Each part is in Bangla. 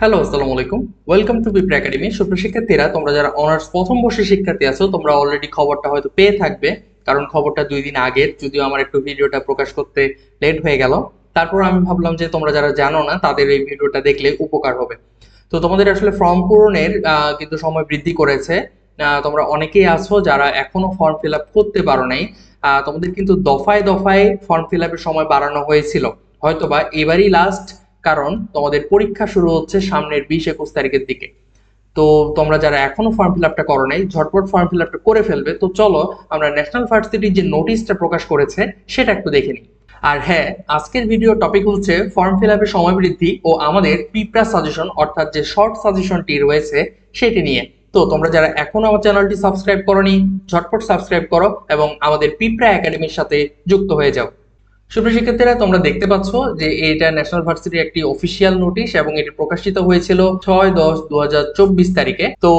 হ্যালো আসসালামু আলাইকুম। ওয়েলকাম টু বিপ্র একাডেমি সুপ্রিয় শিক্ষার্থীরা, তোমরা যারা অনার্স প্রথম বর্ষের শিক্ষার্থী আছো, তোমরা অলরেডি খবরটা হয়তো পেয়ে থাকবে, কারণ খবরটা দুই দিন আগের যদিও আমার একটু ভিডিওটা প্রকাশ করতে লেট হয়ে গেল। তারপর আমি ভাবলাম যে তোমরা যারা জানো না, তাদের এই ভিডিওটা দেখলে উপকার হবে। তো তোমাদের আসলে ফর্ম পূরণের কিন্তু সময় বৃদ্ধি করেছে। তোমরা অনেকেই আছো যারা এখনও ফর্ম ফিল করতে পারো নাই। তোমাদের কিন্তু দফায় দফায় ফর্ম ফিল সময় বাড়ানো হয়েছিল। হয়তোবা এবারই লাস্ট কারণ তোমাদের পরীক্ষা শুরু হচ্ছে সামনের বিশ একুশ তারিখের দিকে। তো তোমরা যারা এখনও ফর্ম ফিল আপটা করো নাই, ঝটপট ফর্ম ফিল আপটা করে ফেলবে। তো চলো, আমরা ন্যাশনাল ভার্সিটির যে নোটিশটা প্রকাশ করেছে, সেটা একটু দেখে নিই। আর হ্যাঁ আজকের ভিডিও টপিক হচ্ছে ফর্ম ফিল আপের সময় বৃদ্ধি ও আমাদের পিপ্রা সাজেশন অর্থাৎ যে শর্ট সাজেশনটি রয়েছে, সেটি নিয়ে। তো তোমরা যারা এখনও আমার চ্যানেলটি সাবস্ক্রাইব করনি, ঝটপট সাবস্ক্রাইব করো এবং আমাদের পিপ্রা একাডেমির সাথে যুক্ত হয়ে যাও। সুপ্রিয় শিক্ষার্থীরা, তোমরা দেখতে পাচ্ছ যে এটা ন্যাশনাল ভার্সিটির একটি অফিসিয়াল নোটিশ এবং এটি প্রকাশিত হয়েছিল ছয় দশ দু তারিখে। তো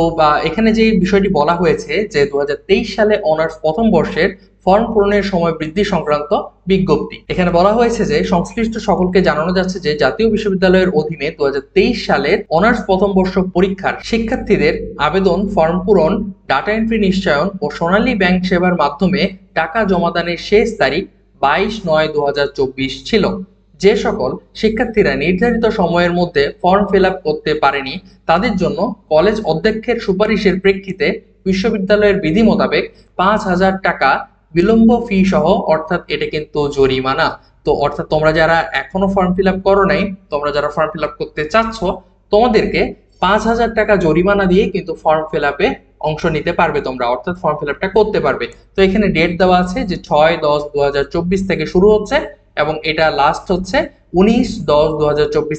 এখানে যে বিষয়টি বলা হয়েছে যে দুহাজার তেইশ সালে অনার্স প্রথম বর্ষের ফর্ম পূরণের সময় বৃদ্ধি সংক্রান্ত বিজ্ঞপ্তি। এখানে বলা হয়েছে যে সংশ্লিষ্ট সকলকে জানানো যাচ্ছে যে জাতীয় বিশ্ববিদ্যালয়ের অধীনে দু হাজার তেইশ সালের অনার্স প্রথম বর্ষ পরীক্ষার শিক্ষার্থীদের আবেদন, ফর্ম পূরণ, ডাটা এন্ট্রি নিশ্চয়ন ও সোনালী ব্যাংক সেবার মাধ্যমে টাকা জমাদানের শেষ তারিখ বাইশ নয় দু ছিল। যে সকল শিক্ষার্থীরা নির্ধারিত সময়ের মধ্যে ফর্ম ফিল করতে পারেনি, তাদের জন্য কলেজ অধ্যক্ষের সুপারিশের প্রেক্ষিতে বিশ্ববিদ্যালয়ের বিধি মোতাবেক পাঁচ হাজার টাকা বিলম্ব ফি সহ, অর্থাৎ এটা কিন্তু জরিমানা। তো অর্থাৎ তোমরা যারা এখনও ফর্ম ফিল আপ করো নাই, তোমরা যারা ফর্ম ফিল করতে চাচ্ছ, তোমাদেরকে পাঁচ হাজার টাকা জরিমানা দিয়ে কিন্তু ফর্ম ফিল অংশ নিতে পারবে তোমরা, অর্থাৎ ফর্ম ফিল আপটা করতে পারবে। তো এখানে ডেট দেওয়া আছে যে ছয় দশ দু থেকে শুরু হচ্ছে এবং এটা লাস্ট হচ্ছে উনিশ দশ দু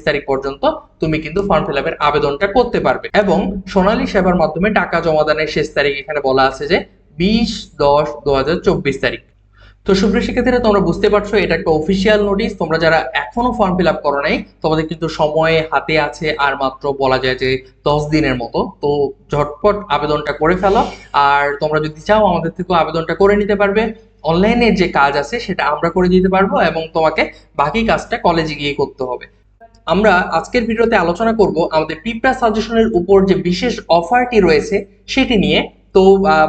তারিখ পর্যন্ত তুমি কিন্তু ফর্ম ফিল আপের আবেদনটা করতে পারবে। এবং সোনালী সেবার মাধ্যমে টাকা জমা জমাদানের শেষ তারিখ এখানে বলা আছে যে বিশ দশ দু তারিখ। তো সুপ্রিয় শিক্ষার্থীরা, তোমরা বুঝতে পারছ, এটা একটা অফিসিয়াল নোটিশ তোমরা যারা এখনও ফর্ম ফিল আপ করো নাই, তোমাদের কিন্তু সময় হাতে আছে আর মাত্র বলা যায় যে দশ দিনের মতো। তো ঝটপট আবেদনটা করে ফেলো। আর তোমরা যদি চাও, আমাদের থেকেও আবেদনটা করে নিতে পারবে। অনলাইনে যে কাজ আছে, সেটা আমরা করে দিতে পারব এবং তোমাকে বাকি কাজটা কলেজে গিয়ে করতে হবে। আমরা আজকের ভিডিওতে আলোচনা করব আমাদের পিপরা সাজেশনের উপর যে বিশেষ অফারটি রয়েছে, সেটি নিয়ে। তো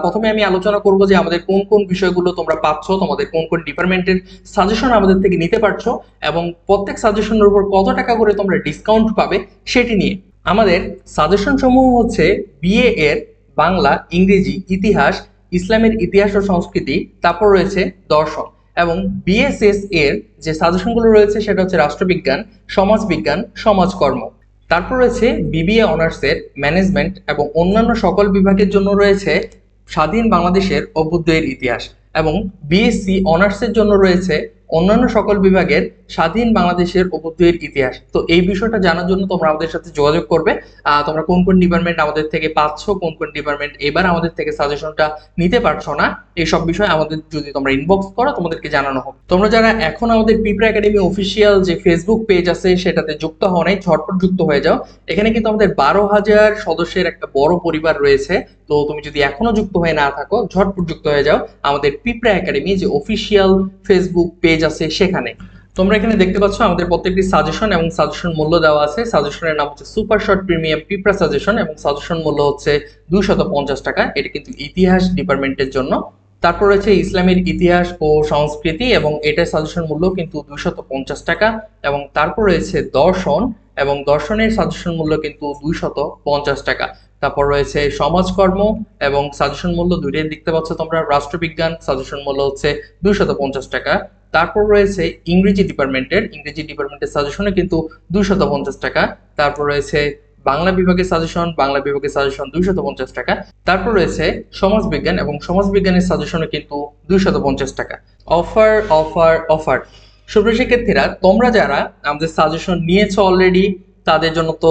প্রথমে আমি আলোচনা করব যে আমাদের কোন কোন বিষয়গুলো তোমরা পাচ্ছ, তোমাদের কোন কোন ডিপার্টমেন্টের সাজেশন আমাদের থেকে নিতে পারছ এবং প্রত্যেক সাজেশনের উপর কত টাকা করে তোমরা ডিসকাউন্ট পাবে সেটি নিয়ে। আমাদের সাজেশন সমূহ হচ্ছে বিএ এর বাংলা, ইংরেজি, ইতিহাস, ইসলামের ইতিহাস ও সংস্কৃতি, তারপর রয়েছে দর্শন এবং বিএসএস এর যে সাজেশনগুলো রয়েছে সেটা হচ্ছে রাষ্ট্রবিজ্ঞান, সমাজবিজ্ঞান, সমাজকর্ম। তারপর রয়েছে বিবিএ অনার্সের ম্যানেজমেন্ট এবং অন্যান্য সকল বিভাগের জন্য রয়েছে স্বাধীন বাংলাদেশের অভ্যুদয়ের ইতিহাস এবং বিএসসি অনার্সের জন্য রয়েছে অন্যান্য সকল বিভাগের স্বাধীন বাংলাদেশের অভ্যুদয়ের ইতিহাস। তো এই বিষয়টা জানার জন্য তোমরা আমাদের সাথে যোগাযোগ করবে। তোমরা কোন কোন ডিপার্টমেন্ট আমাদের থেকে পাচ্ছ, কোন কোন ডিপার্টমেন্ট এবার আমাদের থেকে সাজেশনটা নিতে পারছ না এইসব বিষয় আমাদের যদি তোমরা ইনবক্স করো, তোমাদেরকে জানানো হবে। তোমরা যারা এখন আমাদের পিপরা একাডেমি অফিসিয়াল যে ফেসবুক পেজ আছে, সেটাতে যুক্ত হও নাই, ঝটপট যুক্ত হয়ে যাও। এখানে কিন্তু আমাদের বারো হাজার সদস্যের একটা বড় পরিবার রয়েছে। তো তুমি যদি এখনও যুক্ত হয়ে না থাকো, ঝটপট যুক্ত হয়ে যাও। আমাদের পিপরা একাডেমি যে অফিসিয়াল ফেসবুক পেজ আছে সেখানে। তোমরা এখানে দেখতে পাচ্ছ আমাদের প্রত্যেকটি সাজেশন এবং সাজেশন মূল্য দেওয়া আছে। সাজেশনের নাম হচ্ছে super short premium Pipra suggestion এবং সাজেশন মূল্য হচ্ছে দুইশত পঞ্চাশ টাকা। এটা কিন্তু ইতিহাস ডিপার্টমেন্টের জন্য। তারপর রয়েছে ইসলামের ইতিহাস ও সংস্কৃতি এবং এটার সাজেশন মূল্য কিন্তু দুইশত পঞ্চাশ টাকা এবং তারপর রয়েছে দর্শন এবং দর্শনের সাজেশন মূল্য কিন্তু দুইশত পঞ্চাশ টাকা। তারপর রয়েছে সমাজকর্ম এবং সাজেশন মূল্য দুইটাই দেখতে পাচ্ছ তোমরা। রাষ্ট্রবিজ্ঞান সাজেশন মূল্য হচ্ছে দুইশত পঞ্চাশ টাকা। তারপর রয়েছে ইংরেজি ডিপার্টমেন্টের ইংরেজি ডিপার্টমেন্টের সাজেশনে কিন্তু দুইশত পঞ্চাশ টাকা। তারপর রয়েছে বাংলা বিভাগের সাজেশন বাংলা বিভাগের সাজেশন দুইশত পঞ্চাশ টাকা। তারপর রয়েছে সমাজবিজ্ঞান এবং সমাজবিজ্ঞানের সাজেশনে কিন্তু দুইশত পঞ্চাশ টাকা। অফার অফার অফার সুপ্রিয় শিক্ষার্থীরা, তোমরা যারা আমাদের সাজেশন নিয়েছো অলরেডি তাদের জন্য তো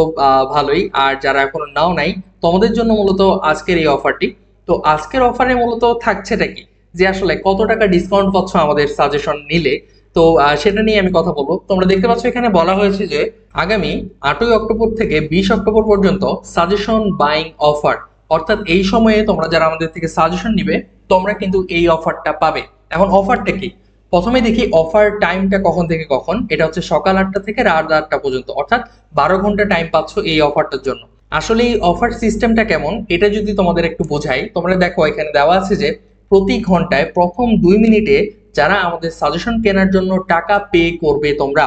ভালোই। আর যারা এখনও নাও নাই, তোমাদের জন্য মূলত আজকের এই অফারটি। তো আজকের অফারে মূলত থাকছেটা কি? যে আসলে কত টাকা ডিসকাউন্ট পাচ্ছ আমাদের সাজেশন নিলে? তো সেটা নিয়ে আমি কথা বলব। তোমরা দেখতে পাচ্ছ এখানে বলা হয়েছে যে, আগামী আটই অক্টোবর থেকে বিশ অক্টোবর পর্যন্ত সাজেশন বাইং অফার অর্থাৎ এই সময়ে তোমরা যারা আমাদের থেকে সাজেশন নিবে, তোমরা কিন্তু এই অফারটা পাবে। এখন অফারটা কি? প্রথমে দেখি অফার টাইমটা কখন থেকে কখন? এটা হচ্ছে সকাল আটটা থেকে রাত আটটা পর্যন্ত। অর্থাৎ বারো ঘণ্টা টাইম পাচ্ছ এই অফারটার জন্য। আসলে এই অফার সিস্টেমটা কেমন? এটা যদি তোমাদের একটু বোঝাই, তোমরা দেখো এখানে দেওয়া আছে যে প্রতি ঘন্টায় প্রথম দুই মিনিটে যারা আমাদের সাজেশন কেনার জন্য টাকা পে করবে তোমরা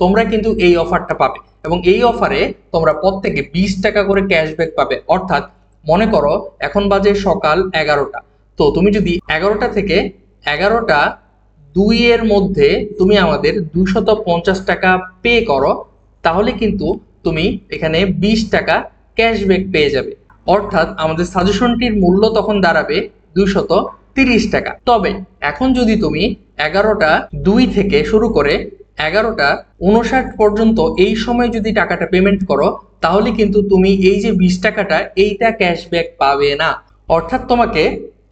তোমরা কিন্তু এই অফারটা পাবে। এবং এই অফারে তোমরা প্রত্যেকে বিশ টাকা করে ক্যাশব্যাক পাবে। অর্থাৎ মনে করো, এখন বাজে সকাল এগারোটা। তো তুমি যদি এগারোটা থেকে এগারোটা দুই এর মধ্যে তুমি আমাদের দুশত পঞ্চাশ টাকা পে করো, তাহলে কিন্তু তুমি এখানে বিশ টাকা ক্যাশব্যাক পেয়ে যাবে। অর্থাৎ আমাদের সাজেশনটির মূল্য তখন দাঁড়াবে দুইশত তিরিশ টাকা। তবে এখন যদি তুমি এগারোটা দুই থেকে শুরু করে এগারোটা উনষাট পর্যন্ত এই সময় যদি টাকাটা পেমেন্ট করো, তাহলে কিন্তু তুমি এই যে বিশ টাকাটা, এইটা ক্যাশব্যাক পাবে না। অর্থাৎ তোমাকে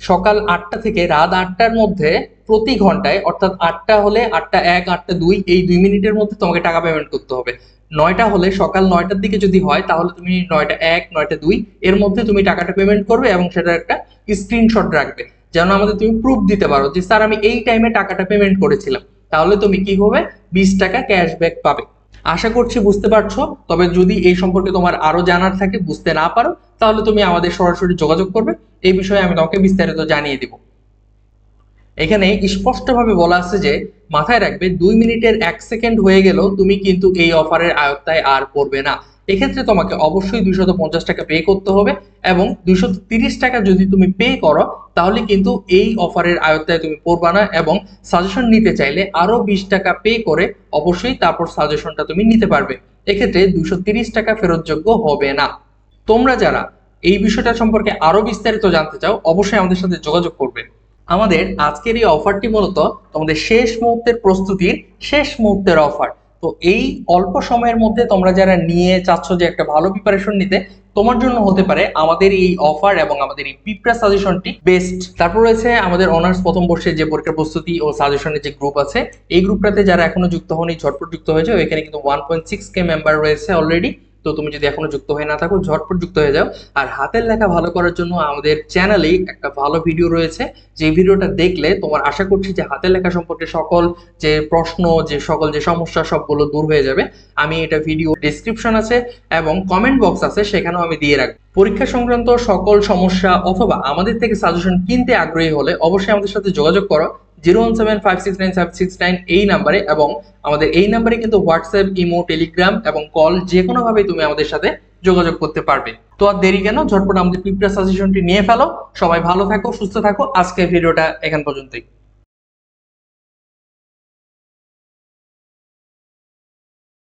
সকাল আটটা থেকে রাত আটটার মধ্যে প্রতি ঘন্টায়, অর্থাৎ আটটা হলে আটটা এক, আটটা দুই, এই দুই মিনিটের মধ্যে তোমাকে টাকা পেমেন্ট করতে হবে। নয়টা হলে সকাল নয়টার দিকে যদি হয়, তাহলে তুমি নয়টা এক, নয়টা দুই, এর মধ্যে তুমি টাকাটা পেমেন্ট করবে এবং সেটার একটা স্ক্রিনশট রাখবে। যেন আমাদের তুমি প্রুফ দিতে পারো যে, স্যার, আমি এই টাইমে টাকাটা পেমেন্ট করেছিলাম। তাহলে তুমি কি হবে? বিশ টাকা ক্যাশব্যাক পাবে। আশা করছি বুঝতে পারছ, তবে যদি এই সম্পর্কে তোমার আরও জানার থাকে, বুঝতে না পারো, তাহলে তুমি আমাদের সরাসরি যোগাযোগ করবে, এই বিষয়ে আমি তোমাকে বিস্তারিত জানিয়ে দিব। এখানে স্পষ্টভাবে বলা আছে যে, মাথায় রাখবে, দুই মিনিটের এক সেকেন্ড হয়ে গেল তুমি কিন্তু এই অফারের আয়ত্তায় আর পড়বে না। এক্ষেত্রে তোমাকে অবশ্যই দুইশত পঞ্চাশ টাকা পে করতে হবে এবং দুইশত তিরিশ টাকা যদি তুমি পে করো, তাহলে কিন্তু এই অফারের আয়ত্তায় তুমি পড়বা না এবং সাজেশন নিতে চাইলে আরও বিশ টাকা পে করে অবশ্যই তারপর সাজেশনটা তুমি নিতে পারবে। এক্ষেত্রে দুইশো তিরিশ টাকা ফেরতযোগ্য হবে না। তোমরা যারা এই বিষয়টা সম্পর্কে আরও বিস্তারিত জানতে চাও, অবশ্যই আমাদের সাথে যোগাযোগ করবে। আমাদের আজকের এই অফারটি মূলত তোমাদের শেষ মুহূর্তের প্রস্তুতির শেষ মুহূর্তের অফার। তো এই অল্প সময়ের মধ্যে তোমরা যারা নিয়ে চাচ্ছ যে একটা ভালো প্রিপারেশন নিতে, তোমার জন্য হতে পারে আমাদের এই অফার এবং আমাদের এই পিপ্রা সাজেশনটি বেস্ট তারপর রয়েছে আমাদের অনার্স প্রথম বর্ষে যে পরীক্ষা প্রস্তুতি ও সাজেশনের যে গ্রুপ আছে, এই গ্রুপটাতে যারা এখনও যুক্ত হন এই ঝটপট যুক্ত হয়েছে, ওইখানে কিন্তু one point six K member রয়েছে অলরেডি তো তুমি যদি এখনও যুক্ত হয়ে না থাকো, ঝটপট যুক্ত হয়ে যাও। আর হাতের লেখা ভালো করার জন্য আমাদের চ্যানেলেই একটা ভালো ভিডিও রয়েছে। যে ভিডিওটা দেখলে তোমার আশা করছি যে হাতের লেখা সম্পর্কে সকল যে প্রশ্ন, যে সকল যে সমস্যা, সবগুলো দূর হয়ে যাবে। আমি এটা ভিডিও ডিসক্রিপশন আছে এবং কমেন্ট বক্স আছে, সেখানেও আমি দিয়ে রাখব। পরীক্ষা সংক্রান্ত সকল সমস্যা অথবা আমাদের থেকে সাজেশন কিনতে আগ্রহী হলে অবশ্যই আমাদের সাথে যোগাযোগ করো। Zero one seven five six nine five six nine এই নাম্বারে এবং আমাদের এই নাম্বারে কিন্তু হোয়াটসঅ্যাপ, ইমো, টেলিগ্রাম এবং কল যে কোনোভাবেই তুমি আমাদের সাথে যোগাযোগ করতে পারবে। তো আর দেরি কেন? ঝটপট আমাদের পিপড়া সাজেশনটি নিয়ে ফেলো। সবাই ভালো থাকো, সুস্থ থাকো। আজকের ভিডিওটা এখান পর্যন্তই।